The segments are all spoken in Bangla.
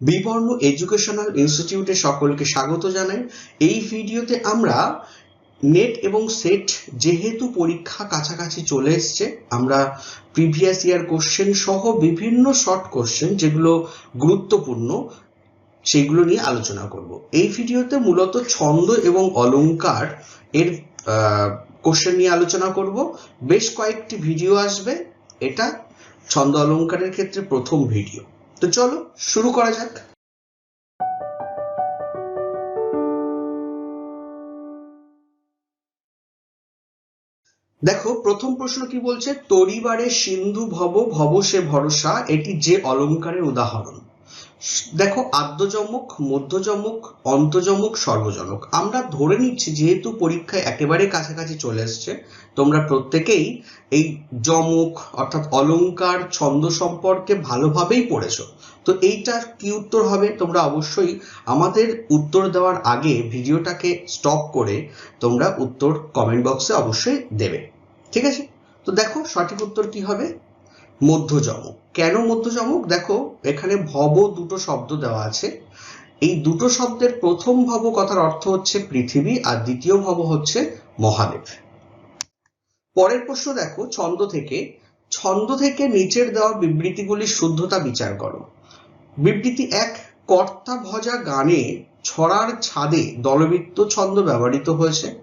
বিবর্ণ এডুকেশনাল ইনস্টিটিউটে সকলকে স্বাগত জানাই। এই ভিডিওতে আমরা নেট এবং সেট যেহেতু পরীক্ষা কাছাকাছি চলে এসছে, আমরা প্রিভিয়াস ইয়ার কোশ্চেন সহ বিভিন্ন শর্ট কোশ্চেন যেগুলো গুরুত্বপূর্ণ সেগুলো নিয়ে আলোচনা করব। এই ভিডিওতে মূলত ছন্দ এবং অলঙ্কার এর কোশ্চেন নিয়ে আলোচনা করব। বেশ কয়েকটি ভিডিও আসবে। এটা ছন্দ অলংকারের ক্ষেত্রে প্রথম ভিডিও। তো চলো, শুরু করা যাক। দেখো, প্রথম প্রশ্ন কি বলছে? তরিবারে সিন্ধু ভব ভব সে ভরসা, এটি যে অলংকারের উদাহরণ। দেখো আদ্যজমক মধ্যযমক, অন্তযমক সর্বজনক আমরা ধরে নিচ্ছি যেহেতু পরীক্ষায় একেবারে কাছাকাছি চলে এসছে, তোমরা প্রত্যেকেই এই যমক অর্থাৎ অলংকার ছন্দ সম্পর্কে ভালোভাবেই পড়েছো। তো এইটা কি উত্তর হবে? তোমরা অবশ্যই আমাদের উত্তর দেওয়ার আগে ভিডিওটাকে স্টপ করে তোমরা উত্তর কমেন্ট বক্সে অবশ্যই দেবে। ঠিক আছে? তো দেখো সঠিক উত্তর কি হবে? মধ্যযমক কেন মধ্যযমক? দেখো, এখানে ভব দুটো শব্দ দেওয়া আছে। এই দুটো শব্দের প্রথম ভব কথার অর্থ হচ্ছে পৃথিবী, আর দ্বিতীয় ভব হচ্ছে মহাদেব। পরের প্রশ্ন দেখো, ছন্দ থেকে। ছন্দ থেকে নিচের দেওয়া বিবৃতিগুলির শুদ্ধতা বিচার করো। বিবৃতি এক, কর্তা ভজা গানে ছড়ার ছাদে দলবৃত্ত ছন্দ ব্যবহৃত হয়েছে।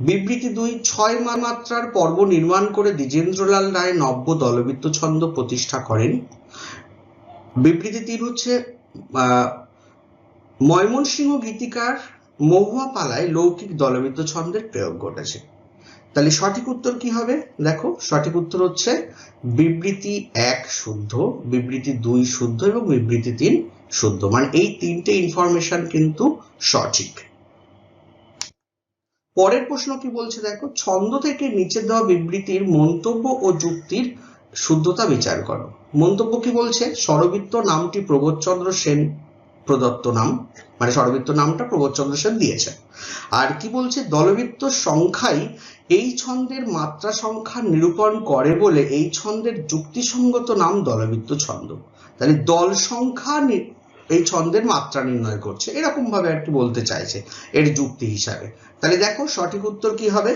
বিবৃতি দুই, ছয় মাত্রার পর্ব নির্মাণ করে দ্বিজেন্দ্রলাল রায় নব্য দলবৃত্ত ছন্দ প্রতিষ্ঠা করেন। বিবৃতি তিন হচ্ছে ময়মনসিংহ গীতিকার মহুয়া পালায় লৌকিক দলবৃত্ত ছন্দের প্রয়োগ ঘটেছে। তাহলে সঠিক উত্তর কি হবে? দেখো, সঠিক উত্তর হচ্ছে বিবৃতি এক শুদ্ধ, বিবৃতি দুই শুদ্ধ এবং বিবৃতি তিন শুদ্ধ। মানে এই তিনটে ইনফরমেশন কিন্তু সঠিক। পরের প্রশ্ন কি বলছে দেখো? ছন্দ থেকে নিচে দেওয়া বিবৃতির মন্তব্য ও যুক্তির শুদ্ধতা বিচার করো। মন্তব্য কি বলছে? স্বরবৃত্ত নামটি প্রবোধচন্দ্র সেন প্রদত্ত নাম। মানে স্বরবৃত্ত নামটা প্রবোধচন্দ্র সেন দিয়েছে আর কি বলছে? দলবৃত্ত সংখ্যাই এই ছন্দের মাত্রা সংখ্যা নিরূপণ করে বলে এই ছন্দের যুক্তিসঙ্গত নাম দলবৃত্ত ছন্দ। তাহলে দল সংখ্যা এই ছন্দের মাত্রা নির্ণয় করছে। এরকম ভাবে আর কি বলতে চাইছে এর যুক্তি হিসাবে। তাহলে দেখো সঠিক উত্তর কি হবে?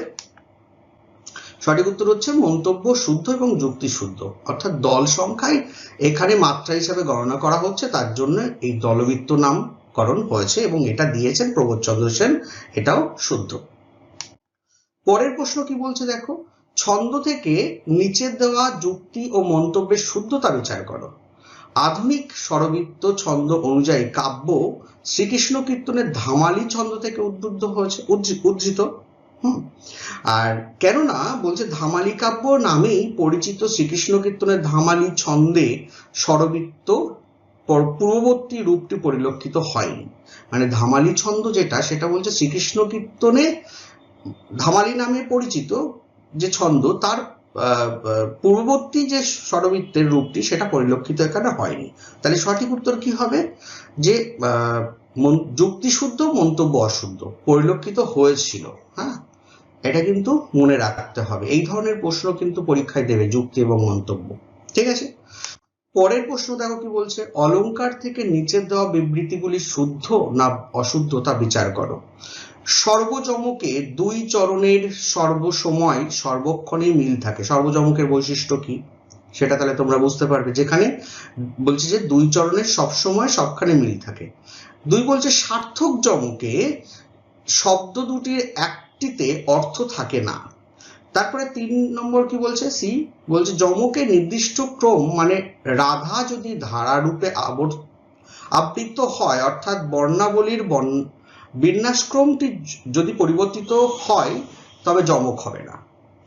সঠিক উত্তর হচ্ছে মন্তব্য শুদ্ধ এবং যুক্তি শুদ্ধ। অর্থাৎ দল সংখ্যায় এখানে মাত্রা হিসাবে গণনা করা হচ্ছে, তার জন্য এই দলবৃত্ত নামকরণ হয়েছে এবং এটা দিয়েছেন প্রবোধচন্দ্র সেন, এটাও শুদ্ধ। পরের প্রশ্ন কি বলছে দেখো? ছন্দ থেকে নিচের দেওয়া যুক্তি ও মন্তব্যের শুদ্ধতা বিচার করো। আধুনিক স্বরবৃত্ত ছন্দ অনুযায়ী কাব্য শ্রীকৃষ্ণ কীর্তনের ধামালি ছন্দ থেকে উদ্বুদ্ধ হয়েছে উদ্ধৃত। আর কেননা বলছে ধামালি কাব্য নামেই পরিচিত শ্রীকৃষ্ণ কীর্তনের ধামালি ছন্দে স্বরবৃত্ত পূর্ববর্তী রূপটি পরিলক্ষিত হয়নি। মানে ধামালি ছন্দ যেটা, সেটা বলছে শ্রীকৃষ্ণ কীর্তনে ধামালি নামে পরিচিত যে ছন্দ, তার পূর্ববর্তী যে স্বরবৃত্তের রূপটি সেটা পরিলক্ষিত এখানে হয়নি। তাহলে সঠিক উত্তর কি হবে? যে যুক্তিশুদ্ধ, মন্তব্য অশুদ্ধ পরিলক্ষিত হয়েছিল হ্যাঁ? এটা কিন্তু মনে রাখতে হবে। এই ধরনের প্রশ্ন কিন্তু পরীক্ষায় দেবে যুক্তি এবং মন্তব্য। ঠিক আছে? পরের প্রশ্ন দেখো কি বলছে অলংকার থেকে নিচের দেওয়া বিবৃতিগুলি শুদ্ধ না অশুদ্ধ তা বিচার করো। সর্বজমকে দুই চরণের সর্বসময়, সর্বক্ষণে মিল থাকে। সর্বজমকের বৈশিষ্ট্য কি? সেটা তাহলে তোমরা বুঝতে পারবে। যেখানে বলছে যে দুই চরণের সবসময়, সবখানে মিল থাকে। দুই বলছে সার্থক জমকে শব্দ দুটির একটিতে অর্থ থাকে না। তারপরে তিন নম্বর কি বলছে? সি বলছে যমকে নির্দিষ্ট ক্রম মানে রাধা যদি ধারারূপে আবৃত হয়, অর্থাৎ বর্ণাবলীর বর্ণ বিন্যাসক্রমটি যদি পরিবর্তিত হয়, তবে যমক হবে না।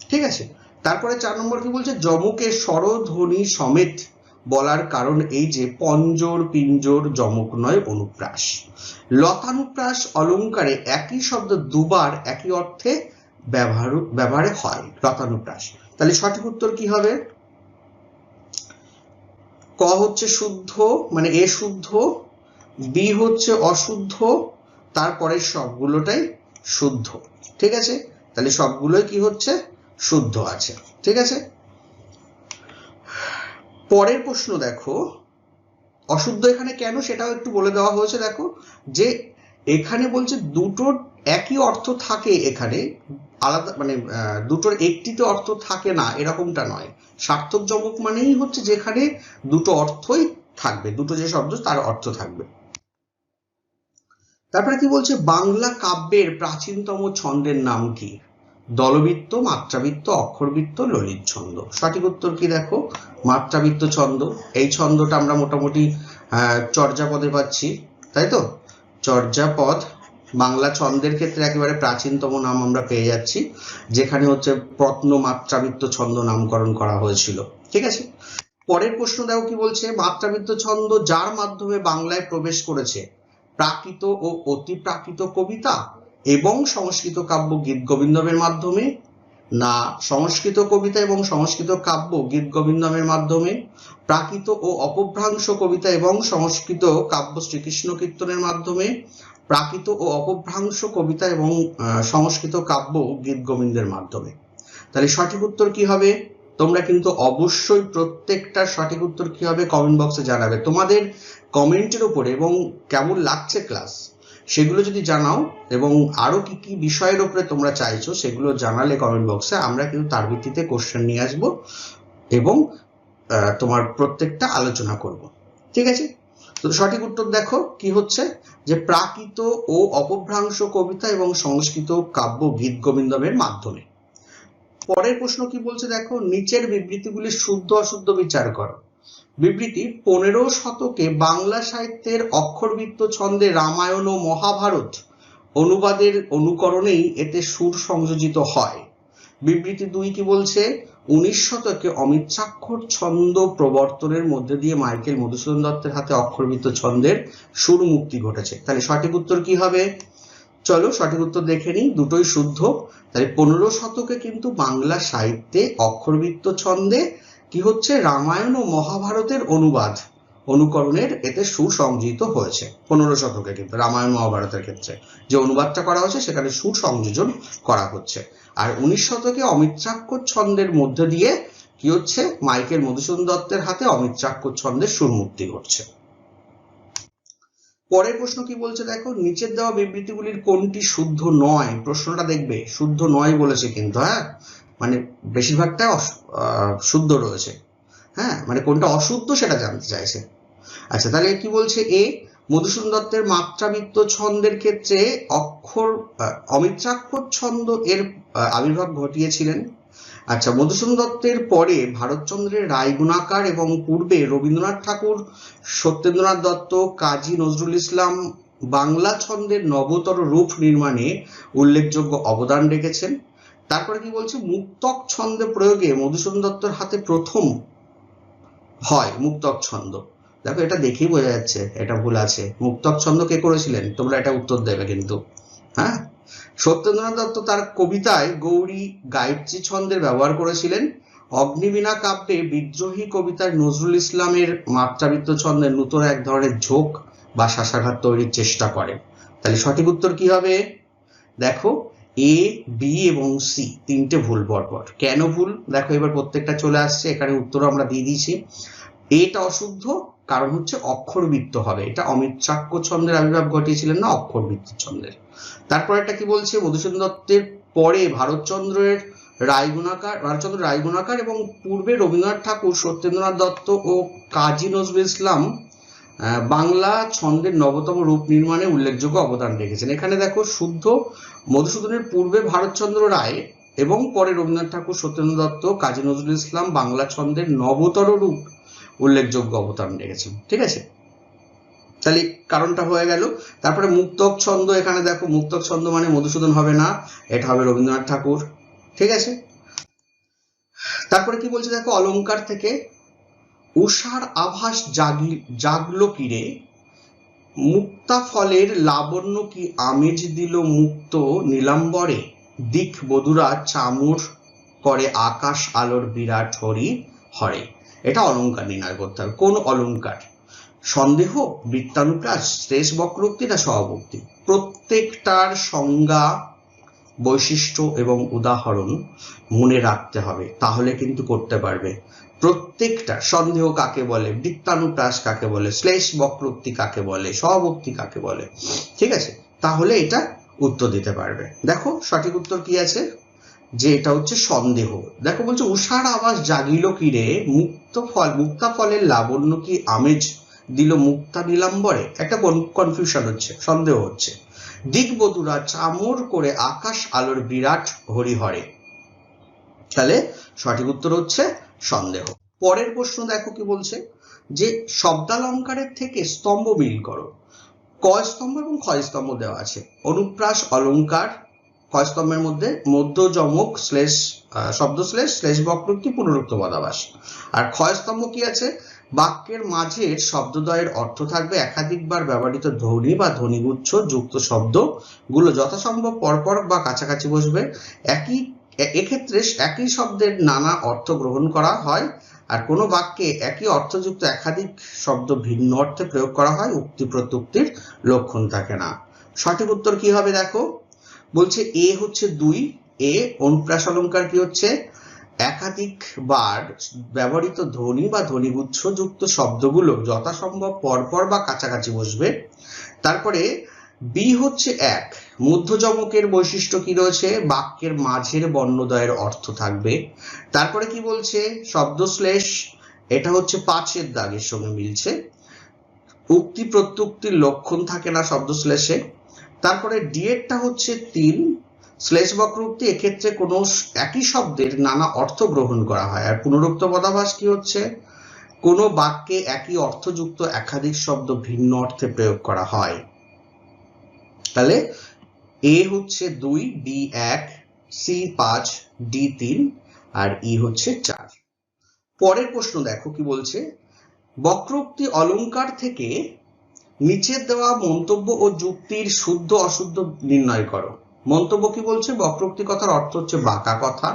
ঠিক আছে? তারপরে চার নম্বর কি বলছে? যমকে স্বরধ্বনি সমেত বলার কারণ এই যে পঞ্জর, পিঞ্জর, যমক নয়, অনুপ্রাস। লতানুপ্রাস অলঙ্কারে একই শব্দ দুবার একই অর্থে ব্যবহার, ব্যবহারে হয় লতানুপ্রাস। তাহলে সঠিক উত্তর কি হবে? ক হচ্ছে শুদ্ধ মানে এ শুদ্ধ, বি হচ্ছে অশুদ্ধ তারপরে সবগুলোটাই শুদ্ধ। ঠিক আছে? তাহলে সবগুলোই কি হচ্ছে? শুদ্ধ আছে। ঠিক আছে? পরের প্রশ্ন দেখো। অশুদ্ধ এখানে কেন সেটাও একটু বলে দেওয়া হয়েছে, দেখো। যে এখানে বলছে দুটোর একই অর্থ থাকে এখানে। আলাদা মানে দুটোর একটিতে অর্থ থাকে না, এরকমটা নয়। সার্থক জমক মানেই হচ্ছে যেখানে দুটো অর্থই থাকবে। দুটো যে শব্দ, তার অর্থ থাকবে। তারপরে কি বলছে? বাংলা কাব্যের প্রাচীনতম ছন্দের নাম কি? দলবৃত্ত, মাত্রাবৃত্ত, অক্ষরবৃত্ত, ললিত ছন্দ। সঠিক উত্তর কি দেখো? মাত্রাবৃত্ত ছন্দ। এই ছন্দটা আমরা মোটামুটি চর্যাপদে পাচ্ছি। তাই তো? চর্যাপদ, বাংলা ছন্দের ক্ষেত্রে একেবারে প্রাচীনতম নাম আমরা পেয়ে যাচ্ছি, যেখানে হচ্ছে প্রত্ন মাত্রাবৃত্ত ছন্দ নামকরণ করা হয়েছিল। ঠিক আছে? পরের প্রশ্ন দেখো কি বলছে? মাত্রাবৃত্ত ছন্দ যার মাধ্যমে বাংলায় প্রবেশ করেছে? প্রাকৃত ও অতি প্রাকৃত কবিতা এবং সংস্কৃত কাব্য গীত গোবিন্দমের মাধ্যমে, না, সংস্কৃত কবিতা এবং সংস্কৃত কাব্য গীত গোবিন্দমের মাধ্যমে, প্রাকৃত ও অপভ্রাংশ কবিতা এবং সংস্কৃত কাব্য শ্রীকৃষ্ণ কীর্তনের মাধ্যমে, প্রাকৃত ও অপভ্রাংশ কবিতা এবং সংস্কৃত কাব্য গীত গোবিন্দের মাধ্যমে। তাহলে সঠিক উত্তর কি হবে? তোমরা কিন্তু অবশ্যই প্রত্যেকটা সঠিক উত্তর কি হবে কমেন্ট বক্সে জানাবে। তোমাদের কমেন্টের উপরে এবং কেমন লাগছে ক্লাস, সেগুলো যদি জানাও এবং আরও কি কি বিষয়ের উপরে তোমরা চাইছো, সেগুলো জানালে কমেন্ট বক্সে আমরা কিন্তু তার ভিত্তিতে কোশ্চেন নিয়ে আসব এবং তোমার প্রত্যেকটা আলোচনা করব। ঠিক আছে? তো সঠিক উত্তর দেখো, কি হচ্ছে? যে প্রাকৃত ও অপভ্রাংশ কবিতা এবং সংস্কৃত কাব্য গীত গোবিন্দমের মাধ্যমে। পরের প্রশ্ন কি বলছে দেখো? নিচের বিবৃতিগুলি শুদ্ধ অশুদ্ধ বিচার করো। বিবৃতি, পনেরো শতকে বাংলা সাহিত্যের অক্ষরবৃত্ত ছন্দে রামায়ণ ও মহাভারত অনুবাদের অনুকরণেই এতে সুর সংযোজিত হয়। বিবৃতি দুই কি বলছে? উনিশ শতকে অমিত্রাক্ষর ছন্দ প্রবর্তনের মধ্যে দিয়ে মাইকেল মধুসূদন দত্তের হাতে অক্ষরবৃত্ত ছন্দের সুর মুক্তি ঘটেছে। তাহলে সঠিক উত্তর কি হবে? চলো সঠিক উত্তর দেখে নিই, দুটোই শুদ্ধ। তাহলে পনেরো শতকে কিন্তু বাংলা সাহিত্যে অক্ষরবৃত্ত ছন্দে কি হচ্ছে রামায়ণ ও মহাভারতের অনুবাদ। অনুকরণের এতে সুর সংযোজিত হয়েছে পনেরো শতকে কিন্তু, রামায়ণ মহাভারতের ক্ষেত্রে। যে অনুবাদটা করা হয়েছে সেখানে সুর সংযোজন করা হচ্ছে। আর উনিশ শতকে অমিত্রাক্ষর ছন্দের মধ্যে দিয়ে কি হচ্ছে? মাইকেল মধুসূদন দত্তের হাতে অমিত্রাক্ষর ছন্দের সুর মুক্তি ঘটছে। পরের প্রশ্ন কি বলছে দেখো? নিচের দেওয়া বিবৃতিগুলির কোনটি শুদ্ধ নয়? প্রশ্নটা দেখবে, শুদ্ধ নয় বলেছে কিন্তু হ্যাঁ? মানে বেশিরভাগটা শুদ্ধ রয়েছে। হ্যাঁ মানে কোনটা অশুদ্ধ সেটা জানতে চাইছে। আচ্ছা তাহলে কি বলছে এ? মধুসূদন দত্তের মাত্রাবৃত্ত ছন্দের ক্ষেত্রে অক্ষর অমিত্রাক্ষর ছন্দ এর আবির্ভাব ঘটিয়েছিলেন। আচ্ছা মধুসূদন দত্তের পরে ভারতচন্দ্রের রায়গুণাকার এবং পূর্বে রবীন্দ্রনাথ ঠাকুর, সত্যেন্দ্রনাথ দত্ত, কাজী নজরুল ইসলাম বাংলা ছন্দের নবতর রূপ নির্মাণে উল্লেখযোগ্য অবদান রেখেছেন। তারপরে কি বলছে? মুক্তক ছন্দে প্রয়োগে মধুসূদন দত্তর হাতে প্রথম হয় মুক্তক ছন্দ। দেখো, এটা দেখেই বোঝা যাচ্ছে, এটা ভুল আছে। মুক্তক ছন্দ কে করেছিলেন? তোমরা এটা উত্তর দেবে কিন্তু। হ্যাঁ? সত্যেন্দ্রনাথ দত্ত তার কবিতায় গৌরী গায়ত্রী ছন্দের ব্যবহার করেছিলেন। অগ্নিবীণা কাব্যে বিদ্রোহী কবিতায় নজরুল ইসলামের মাত্রাবৃত্ত ছন্দের নূতন এক ধরনের ঝোঁক বা শাসাঘাত তৈরির চেষ্টা করেন তাহলে সঠিক উত্তর কি হবে? দেখো এ বি এবং সি তিনটে ভুল পরপর কেন ভুল? দেখো এবার প্রত্যেকটা চলে আসছে, এখানে উত্তর আমরা দিয়ে দিয়েছি। এটা অশুদ্ধ, কারণ হচ্ছে অক্ষরবৃত্ত হবে। এটা অমিত্রাক্ষ ছন্দের আবির্ভাব ঘটিয়েছিলেন না, অক্ষরবৃত্ত ছন্দের তারপর একটা কি বলছে? মধুসূদন দত্তের পরে ভারতচন্দ্রের রায়গুণাকার, ভারতচন্দ্র রায়গুণাকার এবং পূর্বে রবীন্দ্রনাথ ঠাকুর, সত্যেন্দ্রনাথ দত্ত ও কাজী নজরুল ইসলাম বাংলা ছন্দের নবতম রূপ নির্মাণে উল্লেখযোগ্য অবদান রেখেছেন। এখানে দেখো শুদ্ধ মধুসূদনের পূর্বে ভারতচন্দ্র রায় এবং পরে রবীন্দ্রনাথ ঠাকুর সত্যেন্দ্র দত্ত, কাজী নজরুল ইসলাম, বাংলা ছন্দের নবতর রূপ উল্লেখযোগ্য অবদান রেখেছেন। ঠিক আছে? তাহলে কারণটা হয়ে গেল। তারপরে মুক্তক ছন্দ, এখানে দেখো মুক্তক ছন্দ মানে মধুসূদন হবে না, এটা হবে রবীন্দ্রনাথ ঠাকুর। ঠিক আছে? তারপরে কি বলছে দেখো, অলঙ্কার থেকে উষার আভাস জাগি, জাগলো কিরে? মুক্তা ফলের লাবণ্য কি আমেজ দিল মুক্ত নীলাম্বরে? দিক বধুরা চামুর করে আকাশ আলোর বিরাট হরি হরে। এটা অলঙ্কার নির্ণয় করতে হবে। কোন অলঙ্কার? সন্দেহ, বৃত্তানুপ্রাস শ্রেষ বক্রোক্তি না সহভক্তি প্রত্যেকটার সংজ্ঞা বৈশিষ্ট্য এবং উদাহরণ মনে রাখতে হবে, তাহলে কিন্তু করতে পারবে। প্রত্যেকটা সন্দেহ কাকে বলে, বৃত্তানুপ্রাস কাকে বলে, শ্লেষ বক্রোক্তি কাকে বলে সহবক্তি কাকে বলে, ঠিক আছে? তাহলে এটা উত্তর দিতে পারবে। দেখো সঠিক উত্তর কি আছে? যে এটা হচ্ছে সন্দেহ। দেখো বলছে, উষার আওয়াজ জাগিল কিরে মুক্ত ফল, মুক্তা ফলের লাবণ্য কি আমেজ দিল মুক্তা নীলাম্বরে? একটা কনফিউশন হচ্ছে, সন্দেহ হচ্ছে। দিগবধুরা চামর করে আকাশ আলোর বিরাট হরিহরে। তাহলে সঠিক উত্তর হচ্ছে সন্দেহ। পরের প্রশ্ন দেখো কি বলছে? যে শব্দালঙ্কারের থেকে স্তম্ভ মিল করো। ক স্তম্ভ এবং ক্ষয় স্তম্ভ দেওয়া আছে? অনুপ্রাস, অলঙ্কার, ক্ষয় স্তম্ভের মধ্যে মধ্য যমক শ্লেষ শব্দ শ্লেষ শ্লেষ বক্রোক্তি পুনরুক্ত পদাবাস আর ক্ষয় স্তম্ভ কি আছে? বাক্যের মাঝের শব্দদ্বয়ের অর্থ থাকবে একাধিকবার ব্যবহৃত ধ্বনি বা ধ্বনিগুচ্ছ, যুক্ত শব্দ। গুলো যথাসম্ভব পরপর বা কাছাকাছি বসবে। একই, এক্ষেত্রে একই শব্দের নানা অর্থ গ্রহণ করা হয়। আর কোনো বাক্যে একই অর্থযুক্ত একাধিক শব্দ ভিন্ন অর্থে প্রয়োগ করা হয়, উক্তি প্রত্যুক্তির লক্ষণ থাকে না। সঠিক উত্তর কি হবে দেখো? বলছে এ হচ্ছে দুই, এ অনুপ্রাস অলঙ্কার কি হচ্ছে? একাধিকবার ব্যবহৃত ধ্বনি বা ধ্বনিগুচ্ছ যুক্ত শব্দগুলো যথাসম্ভব পরপর বা কাছাকাছি বসবে। তারপরে বি হচ্ছে এক, মধ্যযমকের বৈশিষ্ট্য কি রয়েছে? বাক্যের মাঝের বর্ণদয়ের অর্থ থাকবে। তারপরে কি বলছে? শব্দশ্লেষ এটা হচ্ছে পাঁচের দাগের সঙ্গে মিলছে। উক্তি প্রত্যুক্তির লক্ষণ থাকে না শব্দশ্লেষে তারপরে ডিএডটা হচ্ছে তিন শ্লেষ বক্রোক্তি এক্ষেত্রে কোনো একই শব্দের নানা অর্থ গ্রহণ করা হয়। আর পুনরুক্ত পদাভাস কি হচ্ছে? কোনো বাক্যে একই অর্থযুক্ত একাধিক শব্দ ভিন্ন অর্থে প্রয়োগ করা হয়। তাহলে এ হচ্ছে দুই বি এক, সি পাঁচ, ডি তিন, আর ই হচ্ছে চার। পরের প্রশ্ন দেখো কি বলছে? বক্রোক্তি অলংকার থেকে নিচের দেওয়া মন্তব্য ও যুক্তির শুদ্ধ অশুদ্ধ নির্ণয় করো। মন্তব্য কি বলছে? বক্রোক্তি কথার অর্থ হচ্ছে বাঁকা কথা।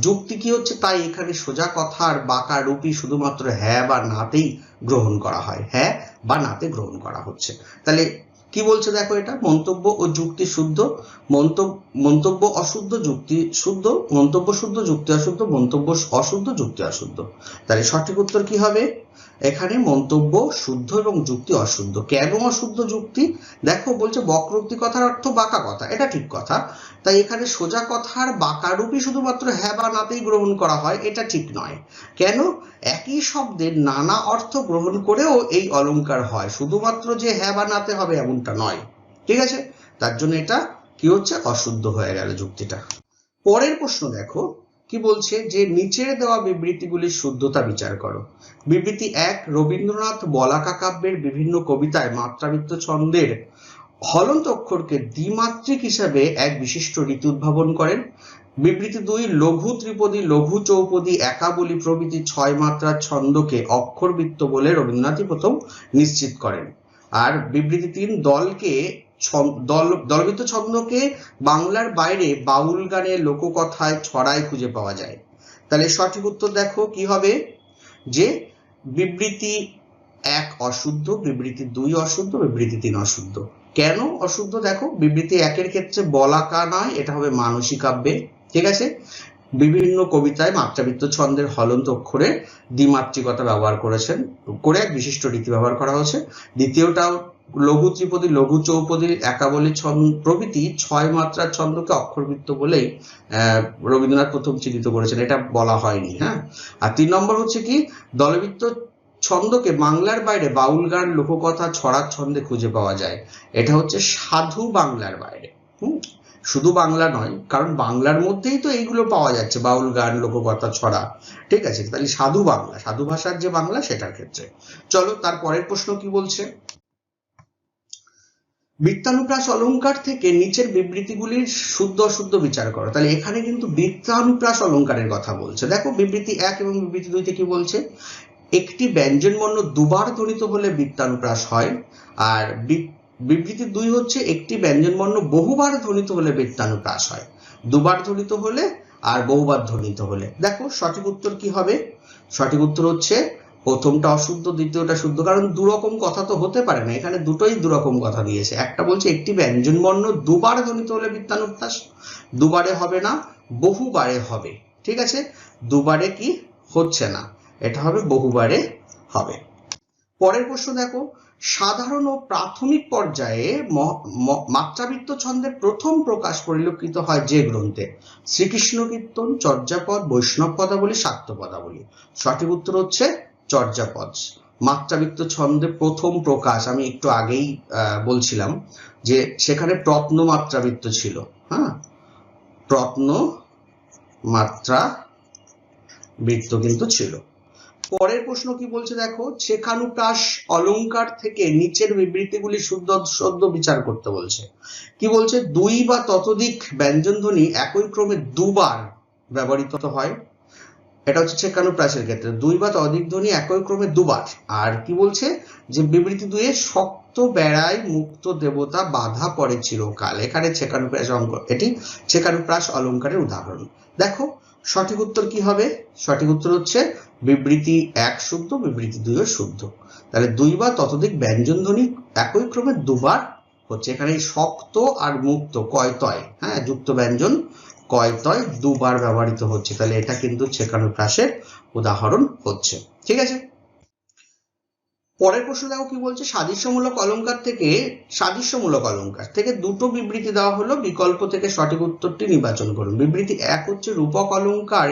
যুক্তি কি হচ্ছে? তাই এখানে সোজা কথা আর বাঁকা রূপী শুধুমাত্র হ্যাঁ বা নাতেই গ্রহণ করা হয়। হ্যাঁ বা নাতে গ্রহণ করা হচ্ছে। তাহলে কি বলছে দেখো এটা? মন্তব্য ও যুক্তি শুদ্ধ মন্তব্য অশুদ্ধ, যুক্তি শুদ্ধ, মন্তব্য শুদ্ধ, যুক্তি অশুদ্ধ, মন্তব্য অশুদ্ধ, যুক্তি অশুদ্ধ। তাহলে সঠিক উত্তর কি হবে? এখানে মন্তব্য শুদ্ধ এবং যুক্তি অশুদ্ধ। কেন অশুদ্ধ যুক্তি? দেখো, বলছে বক্রোক্তি কথার অর্থ বাঁকা কথা। এটা ঠিক কথা। তাই এখানে সোজা কথার বাঁকা রূপই শুধুমাত্র হ্যাঁ বা নাতেই গ্রহণ করা হয়, এটা ঠিক নয়। কেন? একই শব্দের নানা অর্থ গ্রহণ করেও এই অলংকার হয়। শুধুমাত্র যে হ্যাঁ বা নাতে হবে এমনটা নয়। ঠিক আছে? তার জন্য এটা কি হচ্ছে? অশুদ্ধ হয়ে গেল যুক্তিটা। পরের প্রশ্ন দেখো। কি বলছে? যে নিচের দেওয়া বিবৃতিগুলির শুদ্ধতা বিচার করো। বিবৃতি এক, রবীন্দ্রনাথ বলাকা কাব্যের বিভিন্ন কবিতায় মাত্রাবৃত্ত ছন্দের হলন্ত অক্ষরকে দ্বিমাত্রিক হিসাবে এক বিশিষ্ট রীতি উদ্ভাবন করেন। বিবৃতি দুই, লঘু ত্রিপদী, লঘু চৌপদী, একাবলী প্রভৃতি ছয় মাত্রার ছন্দকে অক্ষরবৃত্ত বলে রবীন্দ্রনাথই প্রথম নিশ্চিত করেন। আর বিবৃতি তিন, দলকে ছ- দল, দলবৃত্ত ছন্দকে বাংলার বাইরে বাউল গানে লোককথায় ছড়ায় খুঁজে পাওয়া যায়। তাহলে সঠিক উত্তর দেখো, কি হবে? যে বিবৃতি এক অশুদ্ধ, বিবৃতি দুই অশুদ্ধ, বিবৃতি তিন অশুদ্ধ। কেন অশুদ্ধ দেখো? বিবৃতি একের ক্ষেত্রে বলাকা নয়, এটা হবে মানসিক কাব্যে ঠিক আছে? বিভিন্ন কবিতায় মাত্রাবৃত্ত ছন্দের হলন্ত অক্ষরে দ্বিমাত্রিকতা ব্যবহার করেছেন, করে এক বিশিষ্ট রীতি ব্যবহার করা হয়েছে। দ্বিতীয়টাও লঘু ত্রিপদী, লঘু চৌপদী, একাবলী ছন্দ প্রভৃতি ছয় মাত্রার ছন্দকে অক্ষরবৃত্ত বলেই রবীন্দ্রনাথ প্রথম চিহ্নিত করেছেন। এটা বলা হয়নি হ্যাঁ? আর তিন নম্বর হচ্ছে কি? দলবৃত্ত ছন্দকে বাংলার বাইরে বাউল গান লোককথা, ছড়ার ছন্দে খুঁজে পাওয়া যায়। এটা হচ্ছে সাধু বাংলার বাইরে, হুম? শুধু বাংলা নয়, কারণ বাংলার মধ্যেই তো এইগুলো পাওয়া যাচ্ছে বাউল গান লোককথা, ছড়া। ঠিক আছে? তাহলে সাধু বাংলা, সাধু ভাষার যে বাংলা, সেটার ক্ষেত্রে। চলো, তার পরের প্রশ্ন কি বলছে? বৃত্তানুপ্রাস অলংকার থেকে নিচের বিবৃতিগুলির শুদ্ধ অশুদ্ধ বিচার করো। তাহলে এখানে কিন্তু বৃত্তানুপ্রাস অলংকারের কথা বলছে। দেখো, বিবৃতি এক এবং বিবৃতি দুইতে কি বলছে? একটি ব্যঞ্জন বর্ণ দুবার ধ্বনিত হলে বৃত্তানুপ্রাস হয়, আর বিবৃতি দুই হচ্ছে একটি ব্যঞ্জন বর্ণ বহুবার ধ্বনিত হলে বৃত্তানুপ্রাস হয়। দুবার ধ্বনিত হলে আর বহুবার ধ্বনিত হলে। দেখো, সঠিক উত্তর কি হবে? সঠিক উত্তর হচ্ছে প্রথমটা অশুদ্ধ, দ্বিতীয়টা শুদ্ধ। কারণ দুরকম কথা তো হতে পারে না। এখানে দুটোই দুরকম কথা দিয়েছে। একটা বলছে একটি ব্যঞ্জন বর্ণ দুবার ধ্বনিত হলে বিদ্যানুপ্রাস দুবারে হবে না, বহুবারে হবে। ঠিক আছে? দুবারে কি? হচ্ছে না। এটা হবে বহুবারে হবে। পরের প্রশ্ন দেখো। সাধারণ ও প্রাথমিক পর্যায়ে মাত্রাবৃত্ত ছন্দের প্রথম প্রকাশ পরিলক্ষিত হয় যে গ্রন্থে? শ্রীকৃষ্ণ কীর্তন চর্যাপদ, বৈষ্ণব পদাবলী শাক্ত পদাবলী। সঠিক উত্তর হচ্ছে চর্যাপদ মাত্রাবৃত্ত ছন্দে প্রথম প্রকাশ, আমি একটু আগেই বলছিলাম যে সেখানে প্রত্ন মাত্রাবৃত্ত ছিল হ্যাঁ? প্রত্ন মাত্রা বৃত্ত কিন্তু ছিল। পরের প্রশ্ন কি বলছে দেখো? শেখানুপ্রাস অলংকার থেকে নিচের বিবৃতিগুলি শুদ্ধ সদ্য বিচার করতে বলছে। কি বলছে? দুই বা ততোধিক ব্যঞ্জনধ্বনি একই ক্রমে দুবার ব্যবহৃত হয়। এটা হচ্ছে শেখানুপ্রাসের ক্ষেত্রে। দুই বা ততোধিক ধ্বনি একই ক্রমে দুবার। আর কি বলছে? যে বিবৃতি দুয়ে শক্ত বেড়ায় মুক্ত দেবতা বাধা পড়ে চিরকাল। এখানে ছেকানুপ্রাস অঙ্ক, এটি ছেকানুপ্রাস অলংকারের উদাহরণ। দেখো, সঠিক উত্তর কি হবে? সঠিক উত্তর হচ্ছে বিবৃতি এক শুদ্ধ, বিবৃতি দুইও শুদ্ধ। তাহলে দুই বা ততোধিক ব্যঞ্জন ধ্বনি একই ক্রমে দুবার হচ্ছে। এখানে শক্ত আর মুক্ত, কয়তয় হ্যাঁ যুক্ত ব্যঞ্জন কয়তয় দুবার ব্যবহৃত হচ্ছে। তাহলে এটা কিন্তু ছেকানুপ্রাসের উদাহরণ হচ্ছে। ঠিক আছে? পরের প্রশ্ন দেখো কি বলছে? সাদৃশ্যমূলক অলংকার থেকে, সাদৃশ্যমূলক অলংকার থেকে দুটো বিবৃতি দেওয়া হলো। বিকল্প থেকে সঠিক উত্তরটি নির্বাচন করুন। বিবৃতি এক হচ্ছে রূপক অলংকার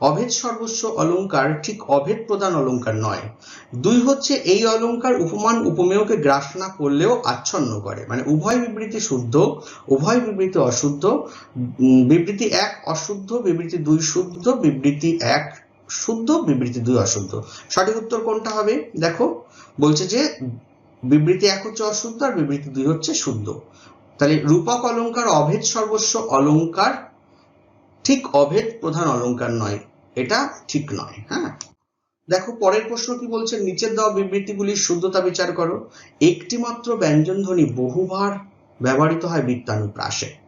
অভেদ সর্বস্ব অলংকার ঠিক অভেদ প্রধান অলংকার নয়। দুই হচ্ছে এই অলংকার উপমান উপমেয়কে গ্রাস না করলেও আচ্ছন্ন করে। মানে উভয় বিবৃতি শুদ্ধ, উভয় বিবৃতি অশুদ্ধ। বিবৃতি এক অশুদ্ধ, বিবৃতি দুই শুদ্ধ, বিবৃতি এক শুদ্ধ, বিবৃতি দুই অশুদ্ধ। সঠিক উত্তর কোনটা হবে? দেখো, বলছে যে বিবৃতি এক হচ্ছে অশুদ্ধ আর বিবৃতি দুই হচ্ছে শুদ্ধ। তাহলে রূপক অলংকার অভেদ সর্বস্ব অলংকার ঠিক অভেদ প্রধান অলংকার নয়। এটা ঠিক নয় হ্যাঁ? দেখো, পরের প্রশ্ন কি বলছে? নিচের দেওয়া বিবৃতিগুলির শুদ্ধতা বিচার করো। একটিমাত্র ব্যঞ্জনধ্বনি বহুবার ব্যবহৃত হয় বৃত্তানুপ্রাসে।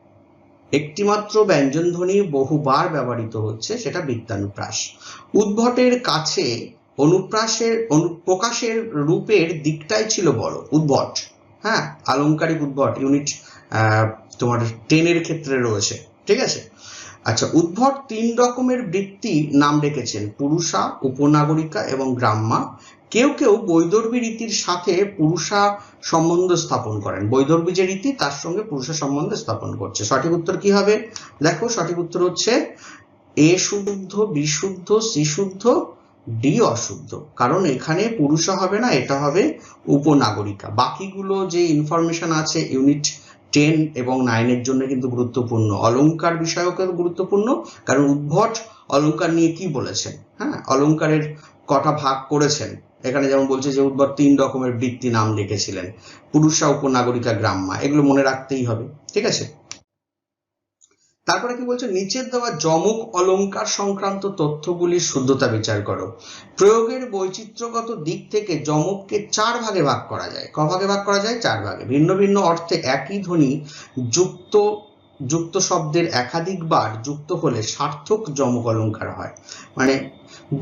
একটিমাত্র ব্যঞ্জনধ্বনি বহুবার ব্যবহৃত হচ্ছে, সেটা বৃত্তানুপ্রাস উদ্ভটের কাছে অনুপ্রাসের অনু- প্রকাশের রূপের দিকটাই ছিল বড়, উদ্ভট। হ্যাঁ আলংকারিক উদ্ভট, ইউনিট তোমার টেনের ক্ষেত্রে রয়েছে, ঠিক আছে? আচ্ছা উদ্ভট তিন রকমের বৃত্তি নাম রেখেছেন, পুরুষা, উপনাগরিকা এবং গ্রাম্যা কেউ কেউ বৈদর্ভী রীতির সাথে পুরুষা সম্বন্ধ স্থাপন করেন। বৈদর্ভী যে রীতি, তার সঙ্গে পুরুষা সম্বন্ধ স্থাপন করছে। সঠিক উত্তর কি হবে? দেখো, সঠিক উত্তর হচ্ছে এ শুদ্ধ বিশুদ্ধ সি শুদ্ধ, ডি অশুদ্ধ। কারণ এখানে পুরুষা হবে না, এটা হবে উপনাগরিকা। বাকিগুলো যে ইনফরমেশন আছে ইউনিট টেন এবং নাইনের জন্য কিন্তু গুরুত্বপূর্ণ। অলঙ্কার বিষয়ক গুরুত্বপূর্ণ, কারণ উদ্ভট অলঙ্কার নিয়ে কি বলেছেন? হ্যাঁ অলঙ্কারের কটা ভাগ করেছেন। এখানে যেমন বলছে যে উদ্ভট তিন রকমের বৃত্তি নাম লিখেছিলেন। পুরুষা, উপনাগরিকা, গ্রাম্যা। এগুলো মনে রাখতেই হবে, ঠিক আছে? তারপরে কি বলছে? নিচের দেওয়া যমক অলংকার সংক্রান্ত তথ্যগুলির শুদ্ধতা বিচার করো। প্রয়োগের বৈচিত্র্যগত দিক থেকে যমককে চার ভাগে ভাগ করা যায়। ক ভাগে ভাগ করা যায়? চার ভাগে। ভিন্ন ভিন্ন অর্থে একই ধ্বনি যুক্ত যুক্ত শব্দের একাধিকবার যুক্ত হলে সার্থক যমক অলংকার হয়। মানে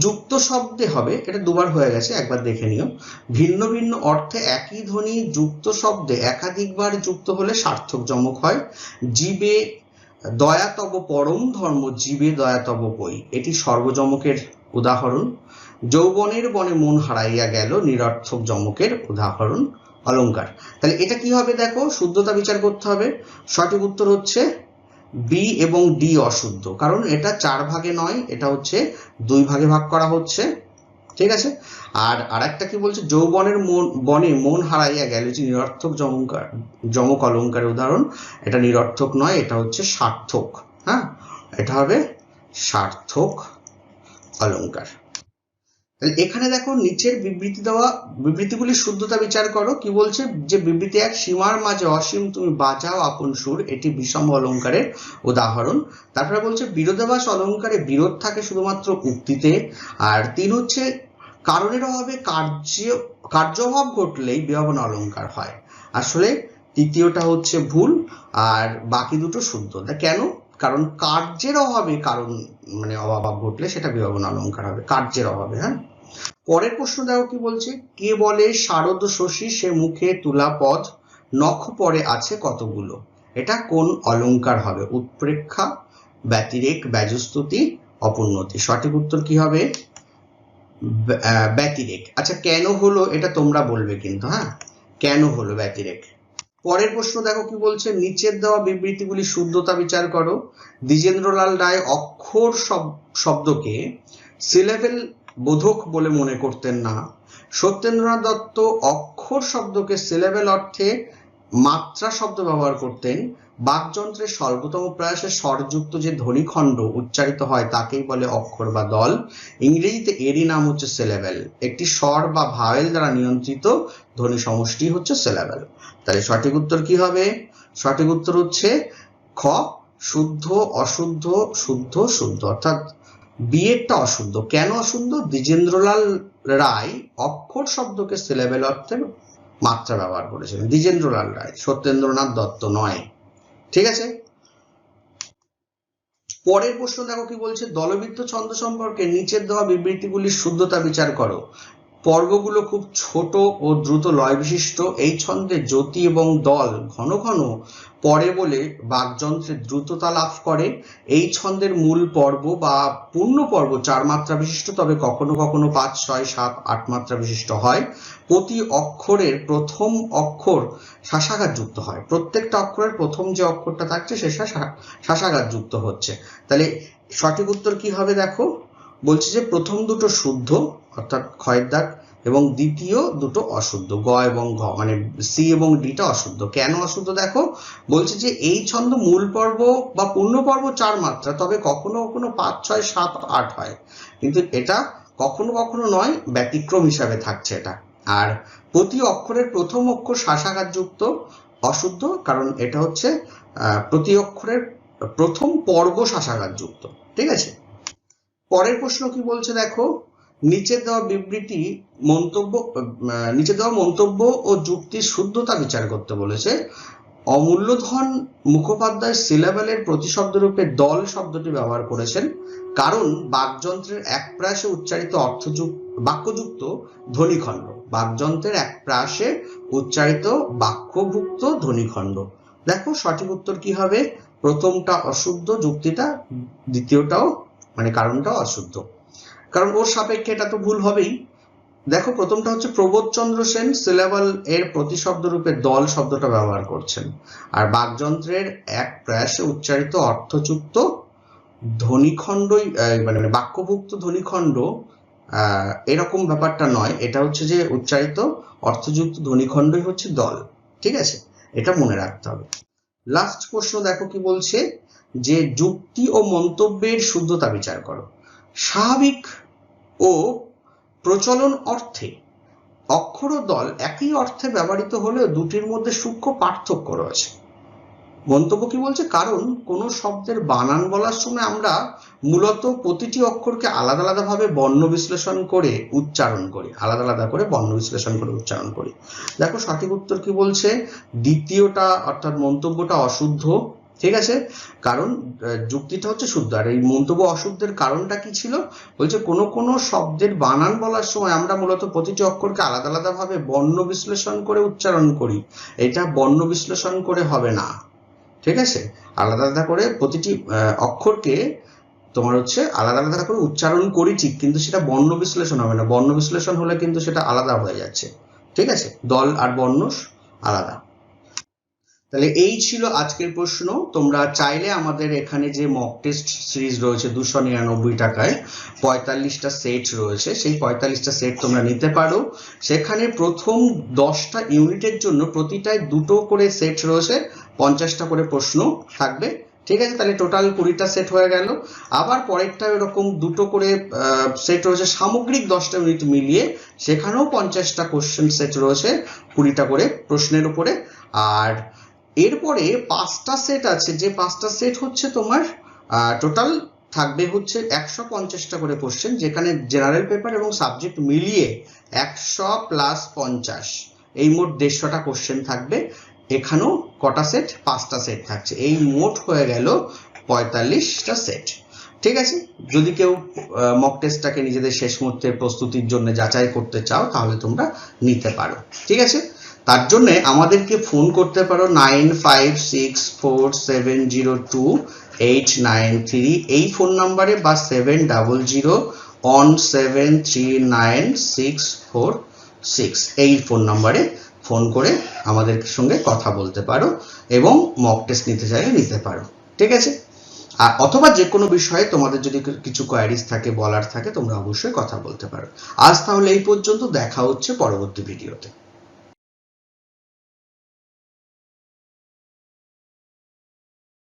যুক্ত শব্দে হবে, এটা দুবার হয়ে গেছে, একবার দেখে নিও। ভিন্ন ভিন্ন অর্থে একই ধ্বনি যুক্ত শব্দে একাধিকবার যুক্ত হলে সার্থক যমক হয়। জীবে দয়াতব পরম ধর্ম, জীবে দয়াতব বই। এটি সর্বজমকের উদাহরণ। যৌবনের বনে মন হারাইয়া গেল, নিরর্থক যমকের উদাহরণ। অলংকার তাহলে এটা কি হবে দেখো? শুদ্ধতা বিচার করতে হবে। সঠিক উত্তর হচ্ছে বি এবং ডি অশুদ্ধ। কারণ এটা চার ভাগে নয়, এটা হচ্ছে দুই ভাগে ভাগ করা হচ্ছে। ঠিক আছে? আর আরেকটা কি বলছে? যৌবনের মন, বনে মন হারাইয়া গেল। যে নিরর্থক জমকার জমক অলঙ্কারের উদাহরণ, এটা নিরর্থক নয়, এটা হচ্ছে সার্থক। হ্যাঁ? এটা হবে সার্থক অলংকার এখানে দেখো নিচের বিবৃতি দেওয়া, বিবৃতিগুলি শুদ্ধতা বিচার করো। কি বলছে? যে বিবৃতি এক, সীমার মাঝে অসীম তুমি বাঁচাও আপন সুর, এটি বিষম অলংকারের উদাহরণ। তারপরে বলছে, বিরোধাভাস অলংকারে বিরোধ থাকে শুধুমাত্র উক্তিতে। আর তিন হচ্ছে, কারণের অভাবে কার্য কার্য অভাব ঘটলেই বিভাবন অলংকার হয়। আসলে তৃতীয়টা হচ্ছে ভুল, আর বাকি দুটো শুদ্ধ। কেন? কারণ কার্যের অভাবে কারণ মানে অভাব ঘটলে সেটা বিভাবন অলংকার হবে। কার্যের অভাবে হ্যাঁ? পরের প্রশ্ন দেখো কি বলছে? কে বলে শারদ শশী সে মুখে তুলা পথ? নখ পরে আছে কতগুলো? এটা কোন অলংকার হবে? উৎপ্রেক্ষা, ব্যতিরেক, ব্যজস্তুতি, অপূর্ণতি। সঠিক উত্তর কি হবে? ব্যতিরেক। আচ্ছা কেন হলো এটা তোমরা বলবে কিন্তু হ্যাঁ? কেন হলো ব্যতিরেক? পরের প্রশ্ন দেখো কি বলছে? নিচের দেওয়া বিবৃতিগুলি শুদ্ধতা বিচার করো। দ্বিজেন্দ্রলাল রায় অক্ষর শব- শব্দকে সিলেবেল বোধক বলে মনে করতেন না। সত্যেন্দ্রনাথ দত্ত অক্ষর শব্দকে সিলেবেল অর্থে মাত্রা শব্দ ব্যবহার করতেন। বাকযন্ত্রের স্বল্পতম প্রয়াসে স্বরযুক্ত যে ধ্বনিখণ্ড উচ্চারিত হয়, তাকেই বলে অক্ষর বা দল। ইংরেজিতে এরই নাম হচ্ছে সিলেবেল একটি স্বর বা ভাওয়েল দ্বারা নিয়ন্ত্রিত ধ্বনি সমষ্টি হচ্ছে সিলেবেল তাহলে সঠিক উত্তর কি হবে? সঠিক উত্তর হচ্ছে খ, শুদ্ধ, অশুদ্ধ, শুদ্ধ শুদ্ধ। অর্থাৎ বিয়েরটা অসুন্দর। কেন অসুন্দর? দ্বিজেন্দ্রলাল রায় অক্ষর শব্দকে সিলেবেল অর্থে মাত্রা ব্যবহার করেছিলেন। দ্বিজেন্দ্রলাল রায়, সত্যেন্দ্রনাথ দত্ত নয়। ঠিক আছে? পরের প্রশ্ন দেখো কি বলছে? দলবিদ্ধ ছন্দ সম্পর্কে নিচের দেওয়া বিবৃতিগুলির শুদ্ধতা বিচার করো। পর্বগুলো খুব ছোট ও দ্রুত লয় বিশিষ্ট এই ছন্দে জ্যোতি এবং দল ঘন ঘন পরে বলে বাকযন্ত্রে দ্রুততা লাভ করে। এই ছন্দের মূল পর্ব বা পূর্ণ পর্ব চার মাত্রা বিশিষ্ট, তবে কখনো কখনো পাঁচ, ছয়, সাত, আট মাত্রা বিশিষ্ট হয়। প্রতি অক্ষরের প্রথম অক্ষর শাসাঘাত যুক্ত হয়। প্রত্যেকটা অক্ষরের প্রথম যে অক্ষরটা থাকছে, সে শাসা- শাসাঘাত যুক্ত হচ্ছে। তাহলে সঠিক উত্তর কি হবে দেখো? বলছে যে প্রথম দুটো শুদ্ধ অর্থাৎ ক্ষয়ের দাগ এবং দ্বিতীয় দুটো অশুদ্ধ, গ এবং ঘ মানে সি এবং ডিটা অশুদ্ধ। কেন অশুদ্ধ দেখো? বলছে যে এই ছন্দ মূল পর্ব বা পূর্ণ পর্ব চার মাত্রা, তবে কখনো কখনো পাঁচ, ছয়, সাত, আট হয়। কিন্তু এটা কখনো কখনো নয়, ব্যতিক্রম হিসাবে থাকছে এটা। আর প্রতি অক্ষরের প্রথম অক্ষর শাসাঘাত যুক্ত অশুদ্ধ, কারণ এটা হচ্ছে প্রতি অক্ষরের প্রথম পর্ব শাসাঘাত যুক্ত ঠিক আছে? পরের প্রশ্ন কি বলছে দেখো? নিচে দেওয়া বিবৃতি, মন্তব্য নিচে দেওয়া মন্তব্য ও যুক্তির শুদ্ধতা বিচার করতে বলেছে। অমূল্যধন মুখোপাধ্যায় সিলেবেলের প্রতিশব্দ রূপে দল শব্দটি ব্যবহার করেছেন। কারণ বাকযন্ত্রের এক প্রাসে উচ্চারিত অর্থযুক্ত, বাক্যযুক্ত ধ্বনিখণ্ড। বাকযন্ত্রের এক প্রাসে উচ্চারিত বাক্যভুক্ত ধ্বনিখণ্ড। দেখো, সঠিক উত্তর কি হবে? প্রথমটা অশুদ্ধ, যুক্তিটা দ্বিতীয়টাও মানে কারণটাও অশুদ্ধ। কারণ ওর সাপেক্ষে এটা তো ভুল হবেই। দেখো, প্রথমটা হচ্ছে প্রবোধচন্দ্র সেন সিলেবল এর প্রতিশব্দ রূপে দল শব্দটা ব্যবহার করছেন। আর বাকযন্ত্রের এক প্রয়াসে উচ্চারিত অর্থযুক্ত ধ্বনিখণ্ডই মানে মানে বাক্যভুক্ত ধ্বনিখণ্ড এরকম ব্যাপারটা নয়। এটা হচ্ছে যে উচ্চারিত অর্থযুক্ত ধ্বনিখণ্ডই হচ্ছে দল। ঠিক আছে? এটা মনে রাখতে হবে। লাস্ট প্রশ্ন দেখো কি বলছে? যে যুক্তি ও মন্তব্যের শুদ্ধতা বিচার করো। স্বাভাবিক ও প্রচলন অর্থে। অক্ষর দল একই অর্থে ব্যবহৃত হলেও দুটির মধ্যে সূক্ষ্ম পার্থক্য রয়েছে। মন্তব্য কি বলছে? কারণ কোনো শব্দের বানান বলার সময় আমরা মূলত প্রতিটি অক্ষরকে আলাদা আলাদা ভাবে বর্ণ বিশ্লেষণ করে উচ্চারণ করি। আলাদা আলাদা করে বর্ণ বিশ্লেষণ করে উচ্চারণ করি। দেখো সঠিক উত্তর কি বলছে? দ্বিতীয়টা অর্থাৎ মন্তব্যটা অশুদ্ধ। ঠিক আছে? কারণ যুক্তিটা হচ্ছে শুদ্ধ। আর এই মন্তব্য অশুদ্ধের কারণটা কি ছিল? বলছে, কোনো কোনো শব্দের বানান বলার সময় আমরা মূলত প্রতিটি অক্ষরকে আলাদা আলাদা ভাবে বর্ণ বিশ্লেষণ করে উচ্চারণ করি। এটা বর্ণ বিশ্লেষণ করে হবে না। ঠিক আছে? আলাদা আলাদা করে প্রতিটি অক্ষরকে তোমার হচ্ছে আলাদা আলাদা করে উচ্চারণ করি ঠিক, কিন্তু সেটা বর্ণ বিশ্লেষণ হবে না। বর্ণ বিশ্লেষণ হলে কিন্তু সেটা আলাদা হয়ে যাচ্ছে। ঠিক আছে? দল আর বর্ণ আলাদা। তাহলে এই ছিল আজকের প্রশ্ন। তোমরা চাইলে আমাদের এখানে যে মক টেস্ট সিরিজ রয়েছে দুশো নিরানব্বই টাকায়, পঁয়তাল্লিশটা সেট রয়েছে, সেই পঁয়তাল্লিশটা সেট তোমরা নিতে পারো। সেখানে প্রথম দশটা ইউনিটের জন্য প্রতিটায় দুটো করে সেট রয়েছে, পঞ্চাশটা করে প্রশ্ন থাকবে। ঠিক আছে, তাহলে টোটাল কুড়িটা সেট হয়ে গেল। আবার পরেরটা এরকম দুটো করে সেট রয়েছে, সামগ্রিক দশটা ইউনিট মিলিয়ে সেখানেও পঞ্চাশটা কোশ্চেন সেট রয়েছে, কুড়িটা করে প্রশ্নের উপরে। আর এরপরে পাঁচটা সেট আছে, যে পাঁচটা সেট হচ্ছে তোমার টোটাল থাকবে হচ্ছে একশো পঞ্চাশটা করে কোশ্চেন যেখানে জেনারেল পেপার এবং সাবজেক্ট মিলিয়ে একশো প্লাস পঞ্চাশ। এই মোট দেড়শোটা কোশ্চেন থাকবে। এখানেও কটা সেট পাঁচটা সেট থাকছে। এই মোট হয়ে গেল পঁয়তাল্লিশটা সেট ঠিক আছে? যদি কেউ মক টেস্টটাকে নিজেদের শেষ মুহূর্তের প্রস্তুতির জন্য যাচাই করতে চাও, তাহলে তোমরা নিতে পারো। ঠিক আছে? তার জন্য আমাদেরকে ফোন করতে পারো nine five six four seven zero two eight nine three. এই ফোন নাম্বারে বা seven double zero one seven three nine six four six এই ফোন নাম্বারে ফোন করে আমাদের সঙ্গে কথা বলতে পারো এবং মক টেস্ট নিতে চাইলে নিতে পারো। ঠিক আছে? আর অথবা যে কোনো বিষয়ে তোমাদের যদি কিছু কোয়ারিজ থাকে, বলার থাকে, তোমরা অবশ্যই কথা বলতে পারো। আজ তাহলে এই পর্যন্ত, দেখা হচ্ছে পরবর্তী ভিডিওতে।